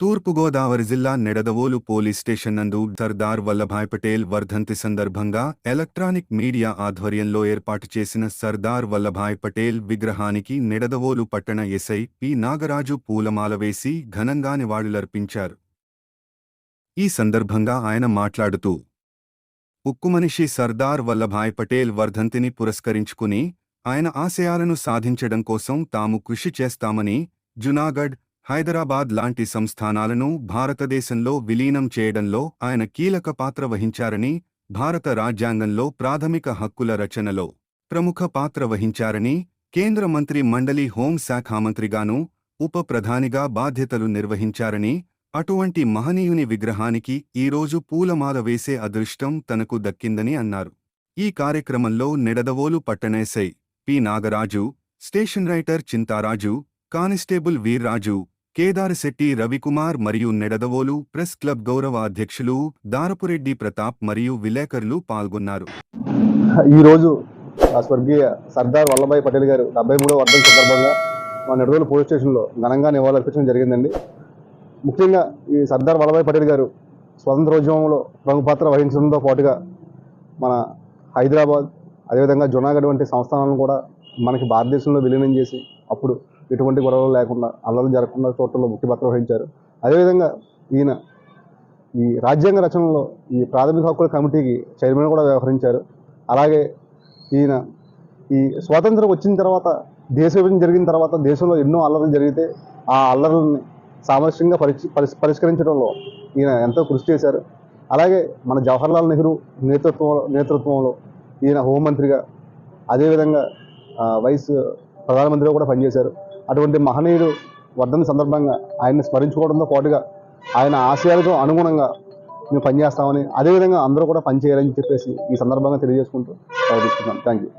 తూర్పుగోదావరి జిల్లా Nidadavolu police station నందు సర్దార్ వల్లభాయ్ పటేల్ వర్ధంతి సందర్భంగా ఎలక్ట్రానిక్ మీడియా ఆధ్వర్యంలో ఏర్పాటు చేసిన సర్దార్ వల్లభాయ్ పటేల్ విగ్రహానికి నిడదవోలు పట్టణ ఎస్ఐ పి నాగరాజు పూలమాల వేసి ఘనంగా నివాళులర్పించారు. ఈ సందర్భంగా ఆయన మాట్లాడుతూ ఉక్కుమనిషి సర్దార్ వల్లభాయ్ పటేల్ వర్ధంతిని పురస్కరించుకుని ఆయన ఆశయాలను సాధించడం కోసం తాము కృషి చేస్తామని జునాగఢ్ హైదరాబాద్ లాంటి సంస్థానాలను భారతదేశంలో విలీనం చేయడంలో ఆయన కీలక పాత్ర వహించారని భారత రాజ్యాంగంలో ప్రాథమిక హక్కుల రచనలో ప్రముఖ పాత్ర వహించారని కేంద్ర మంత్రి మండలి హోంశాఖ మంత్రిగాను ఉప ప్రధానిగా బాధ్యతలు నిర్వహించారని అటువంటి మహనీయుని విగ్రహానికి ఈరోజు పూలమాల వేసే అదృష్టం తనకు దక్కిందని అన్నారు. ఈ కార్యక్రమంలో Nidadavolu పట్టణేసై P. Nagaraju station writer Chintaraju constable Veerraju Kedarasetti Ravikumar మరియు నెడదవోలు ప్రెస్ క్లబ్ గౌరవ అధ్యక్షులు దారపురెడ్డి ప్రతాప్ మరియు విలేకరులు పాల్గొన్నారు. ఈరోజు ఆ స్వర్గీయ సర్దార్ వల్లభాయ్ పటేల్ గారు డెబ్బై మూడో వర్ధం సందర్భంగా మా నెడదోలు పోలీస్ స్టేషన్లో ఘనంగా నివాళులర్పించడం జరిగిందండి. ముఖ్యంగా ఈ సర్దార్ వల్లభాయ్ పటేల్ గారు స్వతంత్రోద్యమంలో ప్రముఖ పాత్ర వహించడంతో పాటుగా మన హైదరాబాద్ అదేవిధంగా జునాగఢ్ వంటి సంస్థానాలను కూడా మనకి భారతదేశంలో విలీనం చేసి అప్పుడు ఎటువంటి గొడవలు లేకుండా అల్లలు జరగకుండా చోట్లలో ముఖ్య పాత్ర వహించారు. అదేవిధంగా ఈయన ఈ రాజ్యాంగ రచనలో ఈ ప్రాథమిక హక్కుల కమిటీకి చైర్మన్ కూడా వ్యవహరించారు. అలాగే ఈయన ఈ స్వాతంత్రం వచ్చిన తర్వాత దేశ విభజన జరిగిన తర్వాత దేశంలో ఎన్నో అల్లర్లు జరిగితే ఆ అల్లర్లని సామరస్యంగా పరిష్ పరిష్కరించడంలో ఈయన ఎంతో కృషి చేశారు. అలాగే మన జవహర్లాల్ నెహ్రూ నేతృత్వంలో నేతృత్వంలో ఈయన హోంమంత్రిగా అదేవిధంగా వైస్ ప్రధానమంత్రిగా కూడా పనిచేశారు. అటువంటి మహనీయుడు వర్ధన సందర్భంగా ఆయన్ని స్మరించుకోవడంతో పాటుగా ఆయన ఆశయాలతో అనుగుణంగా మేము పనిచేస్తామని అదేవిధంగా అందరూ కూడా పనిచేయాలని చెప్పేసి ఈ సందర్భంగా తెలియజేసుకుంటూ ప్రవర్తిస్తున్నాను థ్యాంక్ యూ